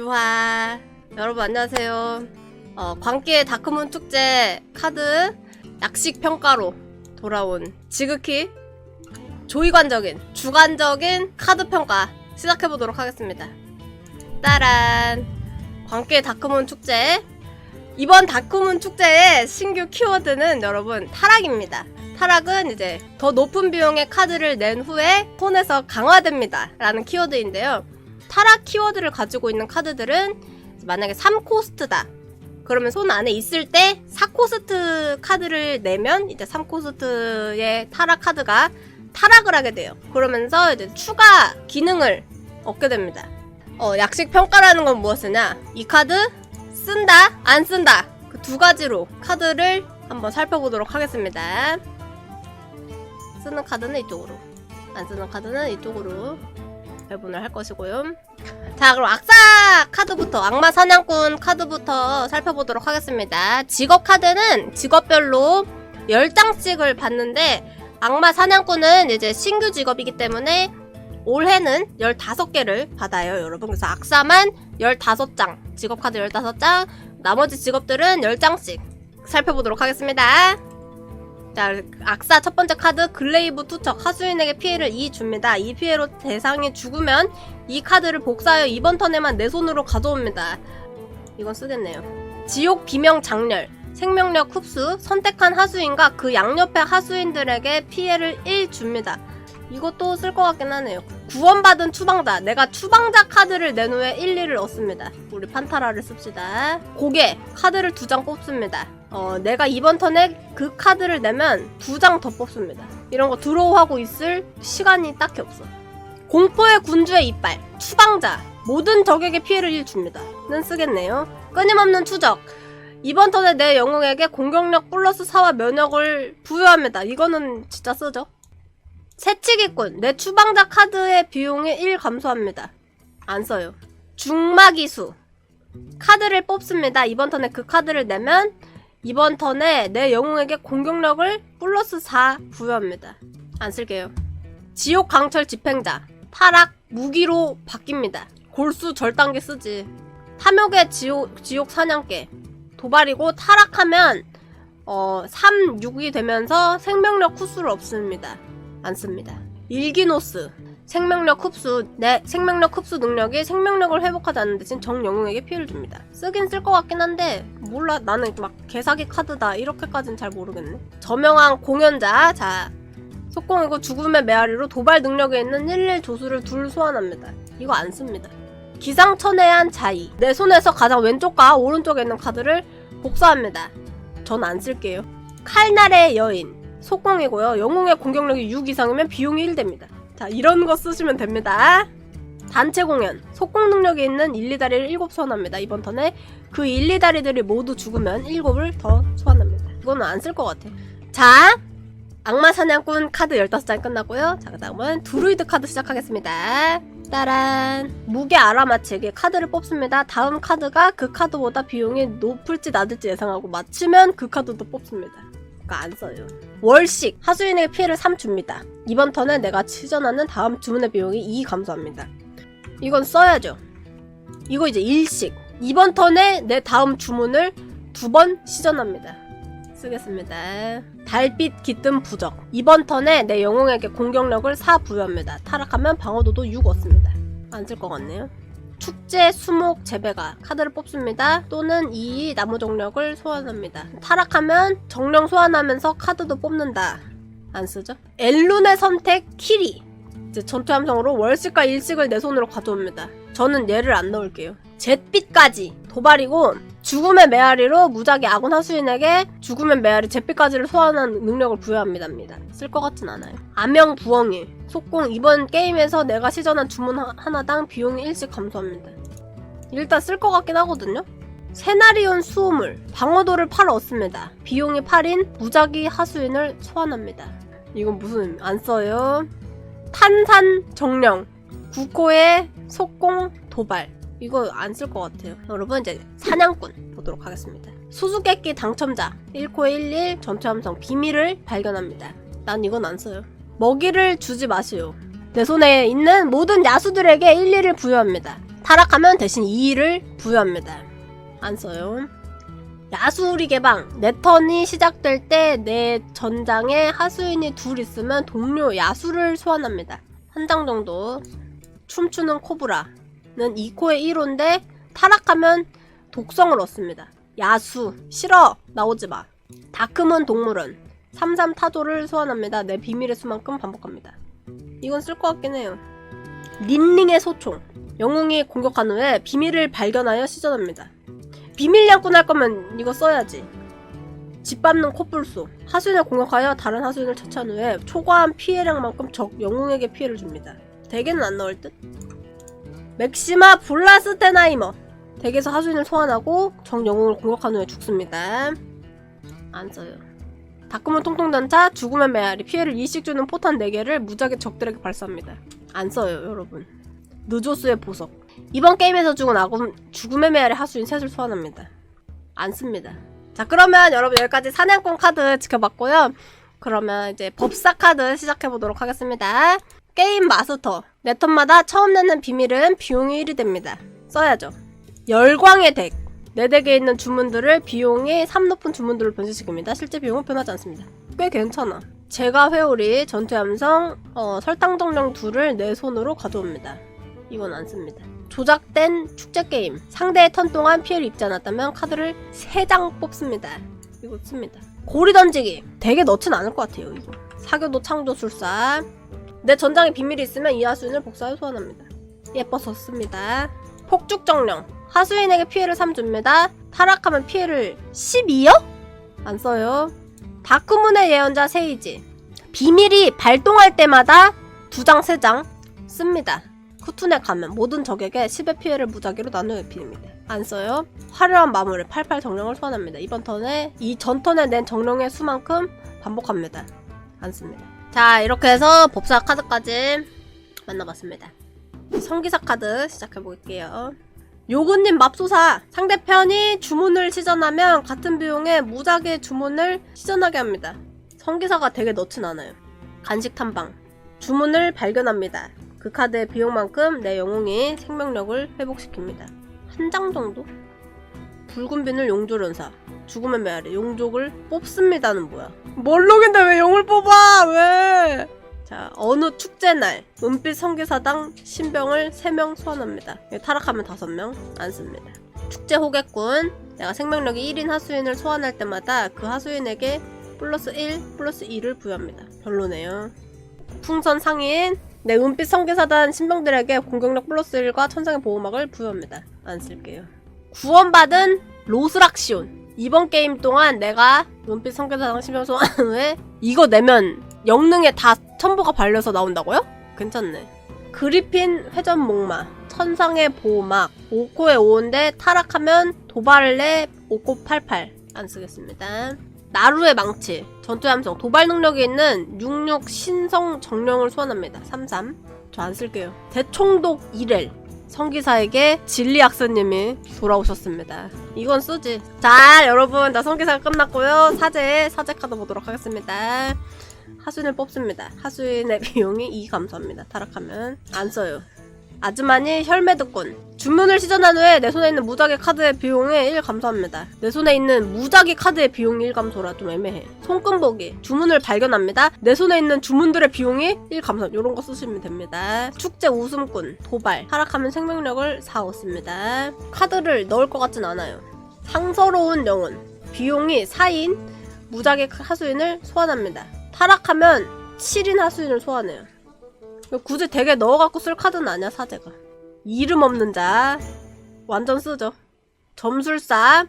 유하. 여러분 안녕하세요. 어, 광기의 다크문 축제 카드 약식 평가로 돌아온 지극히 조이관적인 주관적인 카드 평가 시작해보도록 하겠습니다. 따란! 광기의 다크문 축제. 이번 다크문 축제의 신규 키워드는 여러분 타락입니다. 타락은 이제 더 높은 비용의 카드를 낸 후에 손에서 강화됩니다. 라는 키워드인데요 타락 키워드를 가지고 있는 카드들은 만약에 3코스트다. 그러면 손 안에 있을 때 4코스트 카드를 내면 이제 3코스트의 타락 카드가 타락을 하게 돼요. 그러면서 이제 추가 기능을 얻게 됩니다. 어, 약식 평가라는 건 무엇이냐? 이 카드 쓴다, 안 쓴다. 그 두 가지로 카드를 한번 살펴보도록 하겠습니다. 쓰는 카드는 이쪽으로, 안 쓰는 카드는 이쪽으로 배분을 할 것이고요. 자, 그럼 악사 카드부터, 악마 사냥꾼 카드부터 살펴보도록 하겠습니다. 직업 카드는 직업별로 10장씩을 받는데, 악마 사냥꾼은 이제 신규 직업이기 때문에 올해는 15개를 받아요, 여러분. 그래서 악사만 15장, 직업 카드 15장, 나머지 직업들은 10장씩 살펴보도록 하겠습니다. 자, 악사 첫 번째 카드 글레이브 투척 하수인에게 피해를 2 줍니다. 이 피해로 대상이 죽으면 이 카드를 복사하여 이번 턴에만 내 손으로 가져옵니다. 이건 쓰겠네요. 지옥 비명 장렬 생명력 흡수 선택한 하수인과 그 양옆의 하수인들에게 피해를 1 줍니다. 이것도 쓸 것 같긴 하네요. 구원받은 추방자. 내가 추방자 카드를 낸 후에 1, 2를 얻습니다. 우리 판타라를 씁시다. 고개. 카드를 두장 뽑습니다. 어, 내가 이번 턴에 그 카드를 내면 두 장 더 뽑습니다. 이런 거 드로우하고 있을 시간이 딱히 없어. 공포의 군주의 이빨. 추방자. 모든 적에게 피해를 1 줍니다. 는 쓰겠네요. 끊임없는 추적. 이번 턴에 내 영웅에게 공격력 플러스 4와 면역을 부여합니다. 이거는 진짜 쓰죠. 새치기꾼. 내 추방자 카드의 비용이 1 감소합니다. 안 써요. 중마기수. 카드를 뽑습니다. 이번 턴에 그 카드를 내면 이번 턴에 내 영웅에게 공격력을 플러스 4 부여합니다. 안 쓸게요. 지옥 강철 집행자. 타락 무기로 바뀝니다. 골수 절단계 쓰지. 탐욕의 지옥, 지옥 사냥개. 도발이고 타락하면 어, 3, 6이 되면서 생명력 흡수를 없습니다. 안 씁니다. 일기노스. 생명력 흡수. 내 생명력 흡수 능력이 생명력을 회복하지 않는 대신 정 영웅에게 피해를 줍니다. 쓰긴 쓸 것 같긴 한데 몰라 나는 막 개사기 카드다 이렇게까지는 잘 모르겠네. 저명한 공연자. 자 속공이고 죽음의 메아리로 도발 능력에 있는 11 조수를 둘 소환합니다. 이거 안 씁니다. 기상천외한 자의. 내 손에서 가장 왼쪽과 오른쪽에 있는 카드를 복사합니다. 전 안 쓸게요. 칼날의 여인. 속공이고요. 영웅의 공격력이 6 이상이면 비용이 1 됩니다. 자, 이런 거 쓰시면 됩니다. 단체 공연. 속공 능력이 있는 1, 2다리를 7 소환합니다. 이번 턴에 그 1, 2다리들이 모두 죽으면 7을 더 소환합니다. 이거는 안 쓸 것 같아. 자, 악마 사냥꾼 카드 15장 끝났고요. 자, 그 다음은 드루이드 카드 시작하겠습니다. 따란. 무게 알아맞히기 카드를 뽑습니다. 다음 카드가 그 카드보다 비용이 높을지 낮을지 예상하고 맞추면 그 카드도 뽑습니다. 그러니까 안 써요. 월식. 하수인에게 피해를 3 줍니다. 이번 턴에 내가 시전하는 다음 주문의 비용이 2 감소합니다. 이건 써야죠. 이거 이제 일식. 이번 턴에 내 다음 주문을 두 번 시전합니다. 쓰겠습니다. 달빛 깃든 부적. 이번 턴에 내 영웅에게 공격력을 4 부여합니다. 타락하면 방어도도 6 얻습니다. 안 쓸 것 같네요. 축제 수목 재배가 카드를 뽑습니다. 또는 이 나무 정력을 소환합니다. 타락하면 정령 소환하면서 카드도 뽑는다. 안 쓰죠? 엘룬의 선택 키리. 이제 전투 함성으로 월식과 일식을 내 손으로 가져옵니다. 저는 얘를 안 넣을게요. 잿빛까지 도발이고 죽음의 메아리로 무작위 아군 하수인에게 죽음의 메아리 잿빛까지를 소환하는 능력을 부여합니다. 쓸 것 같진 않아요. 암영 부엉이 속공 이번 게임에서 내가 시전한 주문 하- 하나당 비용이 1씩 감소합니다. 일단 쓸 것 같긴 하거든요. 세나리온 수호물 방어도를 8 얻습니다. 비용이 8인 무작위 하수인을 소환합니다. 이건 무슨 안 써요. 탄산 정령 구코의 속공 도발 이거 안 쓸 것 같아요. 여러분 이제 사냥꾼 보도록 하겠습니다. 수수께끼 당첨자 1코에 11 전투 함성 비밀을 발견합니다. 난 이건 안 써요. 먹이를 주지 마시오. 내 손에 있는 모든 야수들에게 1, 2를 부여합니다. 타락하면 대신 2를 부여합니다. 안 써요. 야수우리 개방. 내 턴이 시작될 때 내 전장에 하수인이 둘 있으면 동료 야수를 소환합니다. 한 장 정도. 춤추는 코브라는 2코의 1호인데 타락하면 독성을 얻습니다. 야수. 싫어. 나오지 마. 다크문 동물원. 33 타조를 소환합니다. 내 비밀의 수만큼 반복합니다. 이건 쓸 것 같긴 해요. 린링의 소총. 영웅이 공격한 후에 비밀을 발견하여 시전합니다. 비밀 양꾼 할 거면 이거 써야지. 짓밟는 코뿔소. 하수인을 공격하여 다른 하수인을 처치한 후에 초과한 피해량만큼 적 영웅에게 피해를 줍니다. 대개는 안 나올 듯? 맥시마 블라스테나이머. 덱에서 하수인을 소환하고 적 영웅을 공격한 후에 죽습니다. 안 써요. 다크문 통통단차, 죽음의 메아리, 피해를 2씩 주는 포탄 4개를 무작위 적들에게 발사합니다. 안 써요, 여러분. 느조스의 보석. 이번 게임에서 죽은 아군 죽음의 메아리 하수인 셋을 소환합니다. 안 씁니다. 자, 그러면 여러분 여기까지 사냥꾼 카드 지켜봤고요. 그러면 이제 법사 카드 시작해보도록 하겠습니다. 게임 마스터. 내 턴마다 처음 내는 비밀은 비용이 1이 됩니다. 써야죠. 열광의 덱. 내 덱에 있는 주문들을 비용이 3 높은 주문들을 변신시킵니다. 실제 비용은 변하지 않습니다. 꽤 괜찮아. 제가 회오리, 전투 함성, 어, 설탕 정령 둘을 내 손으로 가져옵니다. 이건 안 씁니다. 조작된 축제 게임. 상대의 턴 동안 피해를 입지 않았다면 카드를 3장 뽑습니다. 이거 씁니다. 고리 던지기. 되게 넣진 않을 것 같아요, 이거. 사교도 창조 술사. 내 전장에 비밀이 있으면 이 하수인을 복사해 소환합니다. 예뻐서 씁니다. 폭죽 정령. 하수인에게 피해를 3 줍니다. 타락하면 피해를 12요? 안 써요. 다크문의 예언자 세이지. 비밀이 발동할 때마다 두 장, 세 장 씁니다. 쿠툰에 가면 모든 적에게 10의 피해를 무작위로 나누어 입힙니다. 안 써요. 화려한 마무리 88 정령을 소환합니다. 이번 턴에 이 전 턴에 낸 정령의 수만큼 반복합니다. 안 씁니다. 자 이렇게 해서 법사 카드까지 만나봤습니다. 성기사 카드 시작해볼게요. 요근님 맙소사 상대편이 주문을 시전하면 같은 비용에 무작위 주문을 시전하게 합니다. 성기사가 되게 넣진 않아요. 간식 탐방 주문을 발견합니다. 그 카드의 비용만큼 내 영웅이 생명력을 회복시킵니다. 한 장 정도? 붉은 비늘 용조련사 죽음의 메아리 용족을 뽑습니다는 뭐야? 멀록인데 왜 용을 뽑아? 왜? 자 어느 축제 날 은빛 성기사당 신병을 3명 소환합니다. 타락하면 5명 안 씁니다. 축제 호객꾼 내가 생명력이 1인 하수인을 소환할 때마다 그 하수인에게 플러스 1, 플러스 2를 부여합니다. 별로네요. 풍선 상인 내 은빛 성기사단 신병들에게 공격력 플러스 1과 천상의 보호막을 부여합니다. 안 쓸게요. 구원받은 로스락시온 이번 게임 동안 내가 은빛 성기사단 신병 소환 후에 이거 내면 영능에 다 첨부가 발려서 나온다고요? 괜찮네. 그리핀 회전 목마 천상의 보호막 5코에 5인데 타락하면 도발을 내 5코 88 안 쓰겠습니다. 나루의 망치 전투의 함성 도발 능력이 있는 66 신성 정령을 소환합니다. 33 저 안 쓸게요. 대총독 이렐 성기사에게 진리학사님이 돌아오셨습니다. 이건 쓰지. 자 여러분 나 성기사가 끝났고요. 사제 사제 카드 보도록 하겠습니다. 하수인을 뽑습니다. 하수인의 비용이 2 감소합니다. 타락하면 안 써요. 아즈마니 혈매드꾼 주문을 시전한 후에 내 손에 있는 무작위 카드의 비용에 1 감소합니다. 내 손에 있는 무작위 카드의 비용이 1 감소라 좀 애매해. 손금보기 주문을 발견합니다. 내 손에 있는 주문들의 비용이 1 감소. 이런 거 쓰시면 됩니다. 축제 웃음꾼 도발 타락하면 생명력을 4 얻습니다. 카드를 넣을 것 같진 않아요. 상서로운 영혼 비용이 4인 무작위 하수인을 소환합니다. 타락하면 7인 하수인을 소환해요. 굳이 덱에 넣어갖고 쓸 카드는 아니야 사제가. 이름 없는 자. 완전 쓰죠. 점술사.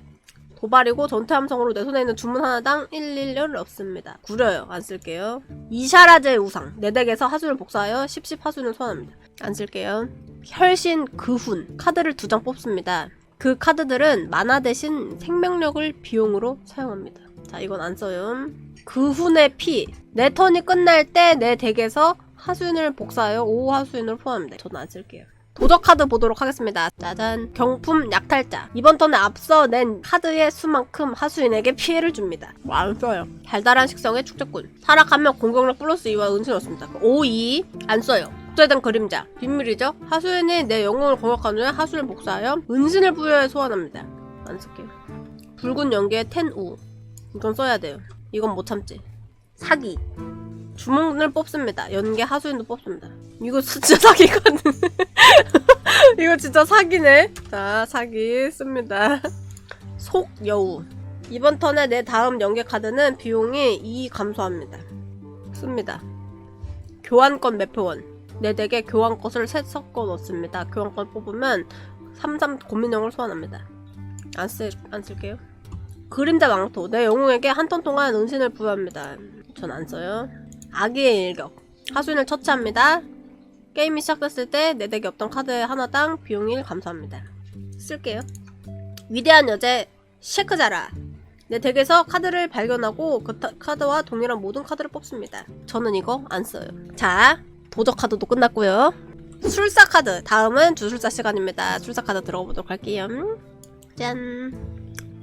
도발이고 전투함성으로 내 손에 있는 주문 하나당 111을 없습니다. 구려요. 안 쓸게요. 이샤라제의 우상. 내 덱에서 하수를 복사하여 10, 10 하수를 소환합니다. 안 쓸게요. 혈신 그훈. 카드를 두 장 뽑습니다. 그 카드들은 만화 대신 생명력을 비용으로 사용합니다. 자 이건 안 써요. 그 훈의 피. 내 턴이 끝날 때 내 덱에서 하수인을 복사하여 5 하수인을 포함합니다. 저는 안 쓸게요. 도적 카드 보도록 하겠습니다. 짜잔. 경품 약탈자. 이번 턴에 앞서 낸 카드의 수만큼 하수인에게 피해를 줍니다. 뭐안 써요. 달달한 식성의 축제꾼. 타락하면 공격력 플러스 2와 은신 얻습니다. 5, 2. 안 써요. 복제된 그림자 비밀이죠 하수인이 내 영웅을 공격한 후에 하수인을 복사하여 은신을 부여해 소환합니다 안 쓸게요 붉은 연기의 텐우 이건 써야 돼요 이건 못 참지 사기 주문을 뽑습니다 연계 하수인도 뽑습니다 이거 진짜 사기거든 이거 진짜 사기네 자 사기 씁니다 속여우 이번 턴에 내 다음 연계 카드는 비용이 2 감소합니다 씁니다 교환권 매표원 내 덱에 교환권을 셋 섞어 넣습니다. 교환권 뽑으면 33 고민형을 소환합니다. 안, 쓸, 안 쓸게요. 그림자 망토 내 영웅에게 한 턴 동안 은신을 부여합니다. 전 안 써요. 아기의 일격 하수인을 처치합니다. 게임이 시작됐을 때 내 덱에 없던 카드 하나당 비용 1 감소합니다. 쓸게요. 위대한 여제 셰크자라 내 덱에서 카드를 발견하고 그 타- 카드와 동일한 모든 카드를 뽑습니다. 저는 이거 안 써요. 자, 도적 카드도 끝났고요. 술사 카드. 다음은 주술사 시간입니다. 술사 카드 들어가 보도록 할게요. 짠.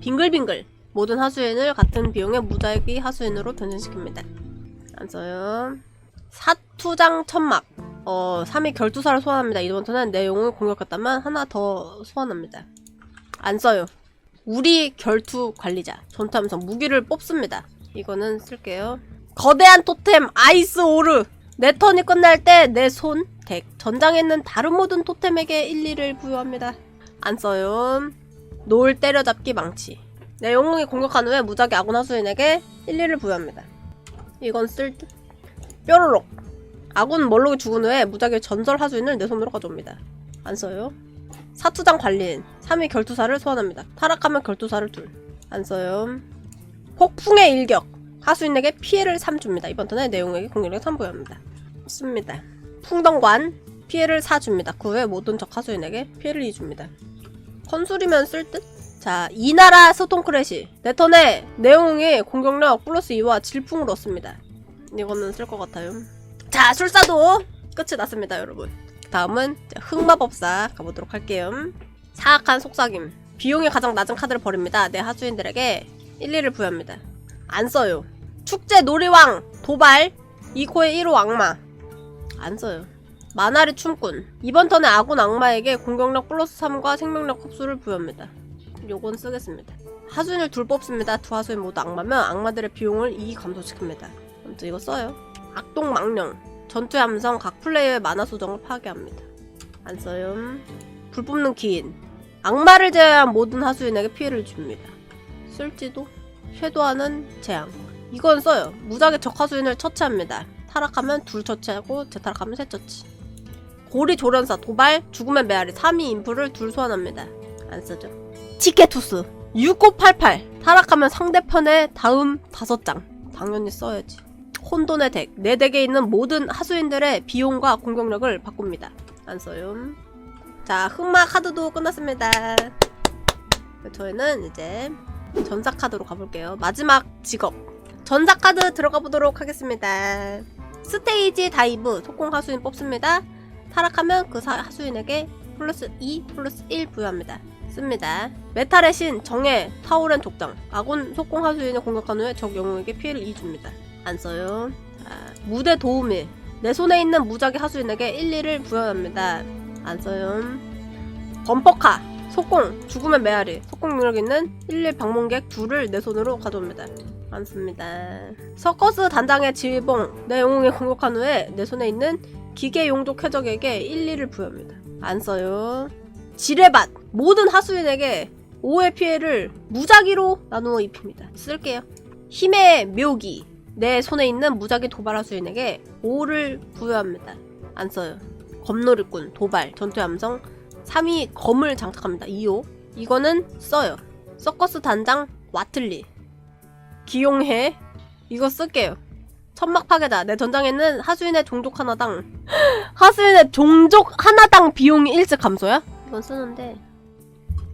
빙글빙글. 모든 하수인을 같은 비용의 무작위 하수인으로 변신시킵니다. 안 써요. 사투장 천막. 어, 3위 결투사를 소환합니다. 이번 턴은 내 영웅을 공격했다면 하나 더 소환합니다. 안 써요. 우리 결투 관리자. 전투하면서 무기를 뽑습니다. 이거는 쓸게요. 거대한 토템 아이스 오르. 내 턴이 끝날 때 내 손, 덱, 전장에 있는 다른 모든 토템에게 일리를 부여합니다. 안 써요. 노을 때려잡기 망치. 내 영웅이 공격한 후에 무작위 아군 하수인에게 일리를 부여합니다. 이건 쓸 듯. 뾰로록. 아군 멀록이 죽은 후에 무작위 전설 하수인을 내 손으로 가져옵니다. 안 써요. 사투장 관리인. 3위 결투사를 소환합니다. 타락하면 결투사를 둘. 안 써요. 폭풍의 일격. 하수인에게 피해를 3 줍니다. 이번 턴에 내용에게 공격력 3 부여합니다. 씁니다. 풍덩관 피해를 4 줍니다. 그 후에 모든 적 하수인에게 피해를 2 줍니다. 컨술이면 쓸 듯? 자, 이나라 스톤 크래시. 내 턴에 내용이 공격력 플러스 2와 질풍을 얻습니다. 이거는 쓸 것 같아요. 자, 술사도 끝이 났습니다, 여러분. 다음은 흑마법사 가보도록 할게요. 사악한 속삭임. 비용이 가장 낮은 카드를 버립니다. 내 하수인들에게 1, 2를 부여합니다. 안 써요. 축제 놀이왕 도발 2코의 1호 악마 안 써요. 마나리 춤꾼 이번 턴에 아군 악마에게 공격력 플러스 3과 생명력 흡수를 부여합니다. 요건 쓰겠습니다. 하수인을 둘 뽑습니다. 두 하수인 모두 악마면 악마들의 비용을 2 감소시킵니다. 아무튼 이거 써요. 악동 망령 전투의 함성 각 플레이어의 만화 수정을 파괴합니다. 안 써요. 불 뽑는 기인 악마를 제외한 모든 하수인에게 피해를 줍니다. 쓸지도 쇄도하는 재앙. 이건 써요. 무작위 적 하수인을 처치합니다. 타락하면 둘 처치하고 재타락하면 세 처치. 고리 조련사 도발 죽음의 메아리 3위 인프를 둘 소환합니다. 안 쓰죠. 티켓투스 6588 타락하면 상대편의 다음 다섯 장 당연히 써야지. 혼돈의 덱. 내 덱에 있는 모든 하수인들의 비용과 공격력을 바꿉니다. 안 써요. 자, 흑마 카드도 끝났습니다. 저희는 이제 전사 카드로 가볼게요. 마지막 직업. 전사 카드 들어가 보도록 하겠습니다. 스테이지 다이브 속공 하수인 뽑습니다. 타락하면 그 사- 하수인에게 플러스 2, 플러스 1 부여합니다. 씁니다. 메탈의 신, 정해, 타오렌 독장. 아군 속공 하수인을 공격한 후에 적 영웅에게 피해를 2 줍니다. 안 써요. 자, 무대 도우미. 내 손에 있는 무작위 하수인에게 1, 2를 부여합니다. 안 써요. 범퍼카. 속공, 죽음의 메아리, 속공 능력 있는 11 방문객 둘을 내 손으로 가져옵니다. 많습니다. 서커스 단장의 지휘봉, 내 영웅에 공격한 후에 내 손에 있는 기계 용족 해적에게 1, 2를 부여합니다. 안 써요. 지뢰밭, 모든 하수인에게 5의 피해를 무작위로 나누어 입힙니다. 쓸게요. 힘의 묘기, 내 손에 있는 무작위 도발 하수인에게 5를 부여합니다. 안 써요. 검놀이꾼, 도발, 전투의 함성, 3위 검을 장착합니다. 2호. 이거는 써요. 서커스 단장 와틀리. 기용해. 이거 쓸게요. 천막 파괴다. 내 전장에는 하수인의 종족 하나당 하수인의 종족 하나당 비용이 일찍 감소야? 이건 쓰는데.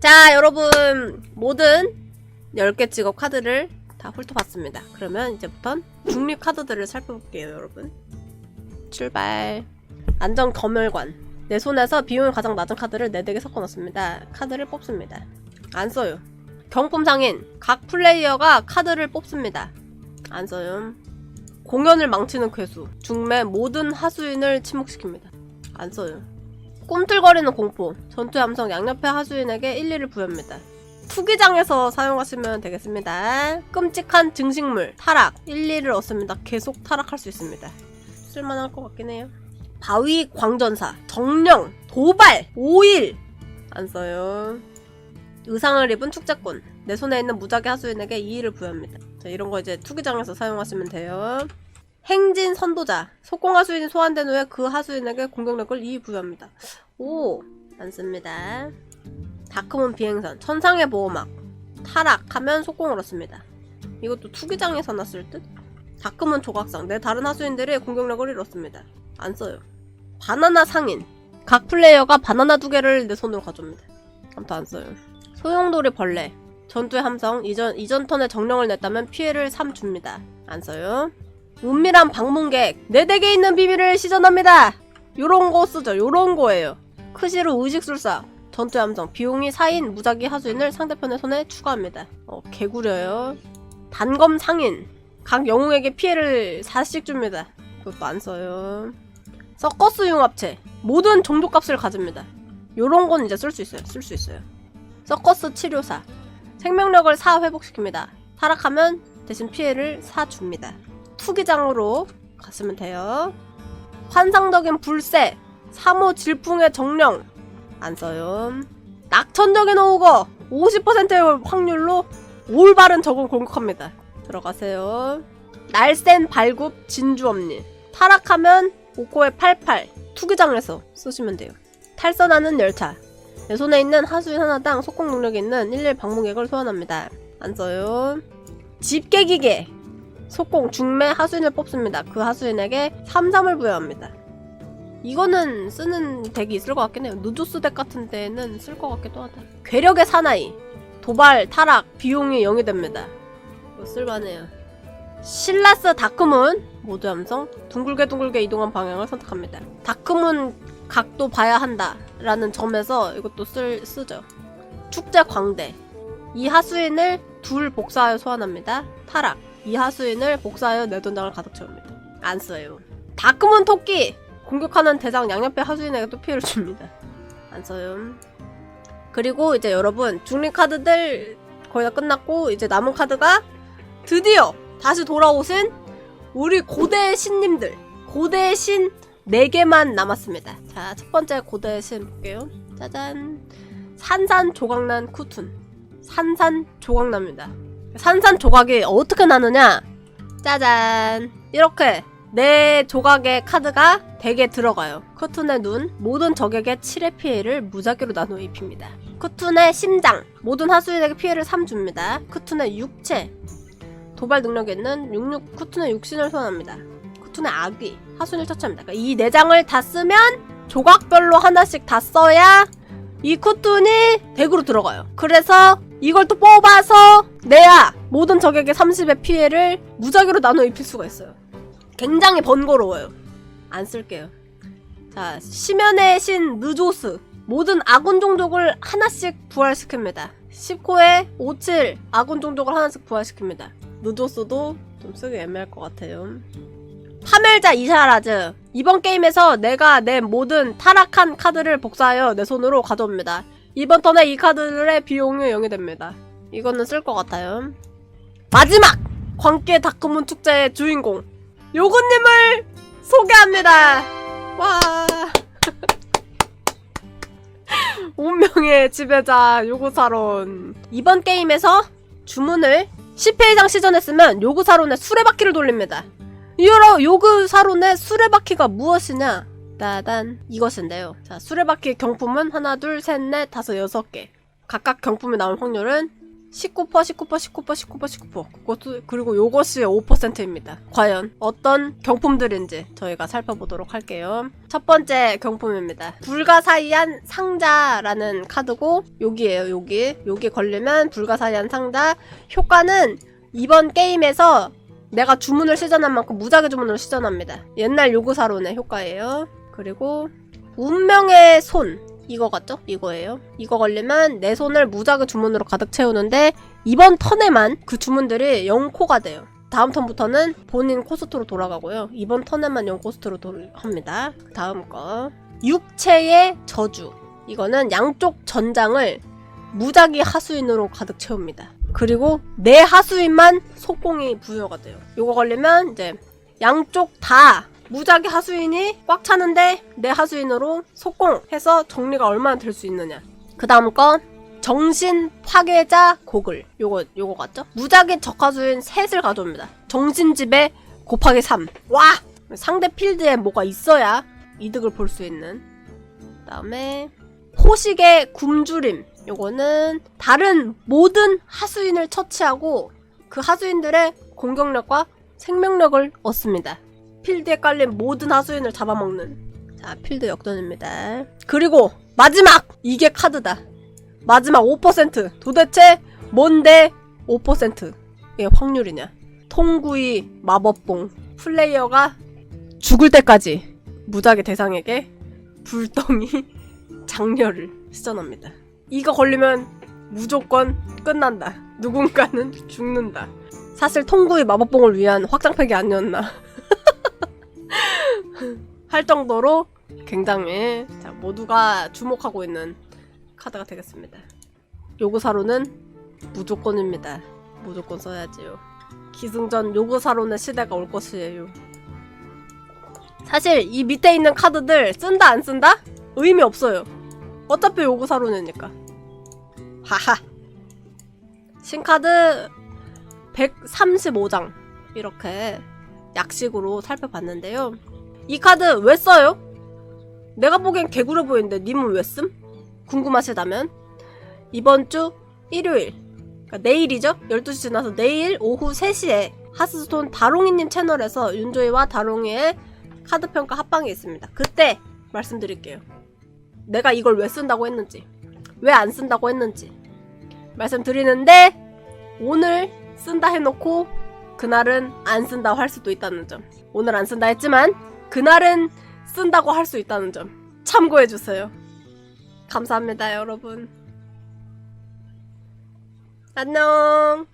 자, 여러분 모든 10개 직업 카드를 다 훑어봤습니다. 그러면 이제부턴 중립 카드들을 살펴볼게요, 여러분. 출발. 안정 검열관. 내 손에서 비용이 가장 낮은 카드를 네 덱에 섞어 넣습니다. 카드를 뽑습니다. 안 써요. 경품 상인. 각 플레이어가 카드를 뽑습니다. 안 써요. 공연을 망치는 괴수. 중매 모든 하수인을 침묵시킵니다. 안 써요. 꿈틀거리는 공포. 전투 함성 양옆의 하수인에게 1, 2를 부여합니다. 투기장에서 사용하시면 되겠습니다. 끔찍한 증식물, 타락, 1, 2를 얻습니다. 계속 타락할 수 있습니다. 쓸만할 것 같긴 해요. 바위 광전사, 정령, 도발, 오일! 안 써요. 의상을 입은 축제꾼. 내 손에 있는 무작위 하수인에게 2일을 부여합니다. 자, 이런 거 이제 투기장에서 사용하시면 돼요. 행진 선도자. 속공 하수인이 소환된 후에 그 하수인에게 공격력을 2 부여합니다. 오, 안 씁니다. 다크몬 비행선. 천상의 보호막. 타락하면 속공을 얻습니다. 이것도 투기장에서 났을 듯? 다크몬 조각상. 내 다른 하수인들이 공격력을 잃었습니다. 안 써요. 바나나 상인. 각 플레이어가 바나나 두 개를 내 손으로 가져옵니다. 아무튼 안 써요. 소용돌이 벌레. 전투의 함성. 이전, 이전 턴에 정령을 냈다면 피해를 3 줍니다. 안 써요. 은밀한 방문객. 내 덱에 있는 비밀을 시전합니다. 요런 거 쓰죠. 요런 거예요. 크시로 의식술사. 전투의 함성. 비용이 4인 무작위 하수인을 상대편의 손에 추가합니다. 어, 개구려요. 단검 상인. 각 영웅에게 피해를 4씩 줍니다. 그것도 안 써요. 서커스 융합체. 모든 종족값을 가집니다. 요런 건 이제 쓸 수 있어요. 쓸 수 있어요. 서커스 치료사. 생명력을 4 회복시킵니다. 타락하면 대신 피해를 4 줍니다. 투기장으로 갔으면 돼요. 환상적인 불새. 3호 질풍의 정령. 안 써요. 낙천적인 오거. 50%의 확률로 올바른 적을 공격합니다. 들어가세요. 날쌘 발굽 진주 엄니. 타락하면 오코의 88. 투기장에서 쓰시면 돼요. 탈선하는 열차. 내 손에 있는 하수인 하나당 속공 능력이 있는 11 방문객을 소환합니다. 안 써요. 집게 기계. 속공 중매 하수인을 뽑습니다. 그 하수인에게 3, 3을 부여합니다. 이거는 쓰는 덱이 있을 것 같긴 해요. 누조스 덱 같은 데는 쓸 것 같기도 하다. 괴력의 사나이. 도발, 타락, 비용이 0이 됩니다. 이거 쓸만해요. 실라스 다크문 모두 함성 둥글게 둥글게 이동한 방향을 선택합니다. 다크문 각도 봐야 한다 라는 점에서 이것도 쓸, 쓰죠. 축제 광대 이 하수인을 둘 복사하여 소환합니다. 타락 이 하수인을 복사하여 내 돈장을 가득 채웁니다. 안 써요. 다크문 토끼 공격하는 대상 양옆의 하수인에게 또 피해를 줍니다. 안 써요. 그리고 이제 여러분 중립 카드들 거의 다 끝났고 이제 남은 카드가 드디어 다시 돌아오신 우리 고대 신님들 고대 신 4개만 남았습니다. 자, 첫 번째 고대 신 볼게요. 짜잔. 산산 조각난 쿠툰. 산산 조각납니다. 산산 조각이 어떻게 나느냐? 짜잔. 이렇게 네 조각의 카드가 덱에 들어가요. 쿠툰의 눈, 모든 적에게 7의 피해를 무작위로 나누어 입힙니다. 쿠툰의 심장, 모든 하수인에게 피해를 3 줍니다. 쿠툰의 육체, 도발 능력이 있는 66 쿠툰의 육신을 소환합니다. 쿠툰의 아귀, 하수인을 처치합니다. 그러니까 이 4장을 다 쓰면 조각별로 하나씩 다 써야 이 쿠툰이 덱으로 들어가요. 그래서 이걸 또 뽑아서 내야 모든 적에게 30의 피해를 무작위로 나눠 입힐 수가 있어요. 굉장히 번거로워요. 안 쓸게요. 자, 시면의 신 느조스. 모든 아군 종족을 하나씩 부활시킵니다. 10코에 57 아군 종족을 하나씩 부활시킵니다. 느조스도 좀 쓰기 애매할 것 같아요. 파멸자 이샤라즈. 이번 게임에서 내가 내 모든 타락한 카드를 복사하여 내 손으로 가져옵니다. 이번 턴에 이 카드들의 비용이 0이 됩니다. 이거는 쓸 것 같아요. 마지막! 광계 다크문 축제의 주인공. 요구님을 소개합니다. 와. 운명의 지배자 요구사론. 이번 게임에서 주문을 10회 이상 시전했으면 요구사론의 수레바퀴를 돌립니다. 이어로 요구사론의 수레바퀴가 무엇이냐? 따단 이것인데요. 자, 수레바퀴 경품은 하나, 둘, 셋, 넷, 다섯, 여섯 개. 각각 경품이 나올 확률은 19%, 19%, 19%, 19%, 19%. 그것도, 그리고 요것이 5%입니다. 과연 어떤 경품들인지 저희가 살펴보도록 할게요. 첫 번째 경품입니다. 불가사의한 상자라는 카드고, 여기에요, 여기. 여기 걸리면 불가사의한 상자. 효과는 이번 게임에서 내가 주문을 시전한 만큼 무작위 주문을 시전합니다. 옛날 요구사론의 효과예요. 그리고 운명의 손 이거 같죠? 이거예요. 이거 걸리면 내 손을 무작위 주문으로 가득 채우는데 이번 턴에만 그 주문들이 0코가 돼요. 다음 턴부터는 본인 코스트로 돌아가고요. 이번 턴에만 0코스트로 돌, 합니다. 다음 거. 육체의 저주. 이거는 양쪽 전장을 무작위 하수인으로 가득 채웁니다. 그리고 내 하수인만 속공이 부여가 돼요. 요거 걸리면 이제 양쪽 다 무작위 하수인이 꽉 차는데 내 하수인으로 속공해서 정리가 얼마나 될 수 있느냐. 그 다음 건 정신 파괴자 고글. 요거 요거 같죠? 무작위 적하수인 셋을 가져옵니다. 정신지배 곱하기 3. 와! 상대 필드에 뭐가 있어야 이득을 볼 수 있는. 그 다음에 포식의 굶주림. 요거는 다른 모든 하수인을 처치하고 그 하수인들의 공격력과 생명력을 얻습니다. 필드에 깔린 모든 하수인을 잡아먹는. 자, 필드 역전입니다. 그리고 마지막! 이게 카드다. 마지막 5%. 도대체 뭔데 5%의 확률이냐? 통구이 마법봉. 플레이어가 죽을 때까지 무작위 대상에게 불덩이 장렬을 시전합니다. 이거 걸리면 무조건 끝난다. 누군가는 죽는다. 사실 통구이 마법봉을 위한 확장팩이 아니었나. 할 정도로 굉장히 자, 모두가 주목하고 있는 카드가 되겠습니다. 요구사로는 무조건입니다. 무조건 써야지요. 기승전 요구사로는 시대가 올 것이에요. 사실 이 밑에 있는 카드들 쓴다 안 쓴다? 의미 없어요. 어차피 요구사로니까. 하하. 신카드 135장 이렇게 약식으로 살펴봤는데요. 이 카드 왜 써요? 내가 보기엔 개구려 보이는데 님은 왜 씀? 궁금하시다면 이번 주 일요일 그러니까 내일이죠? 12시 지나서 내일 오후 3시에 하스스톤 다롱이님 채널에서 윤조이와 다롱이의 카드 평가 합방이 있습니다. 그때 말씀드릴게요. 내가 이걸 왜 쓴다고 했는지, 왜 안 쓴다고 했는지 말씀드리는데 오늘 쓴다 해놓고 그날은 안 쓴다고 할 수도 있다는 점. 오늘 안 쓴다 했지만 그날은 쓴다고 할 수 있다는 점 참고해 주세요. 감사합니다, 여러분. 안녕.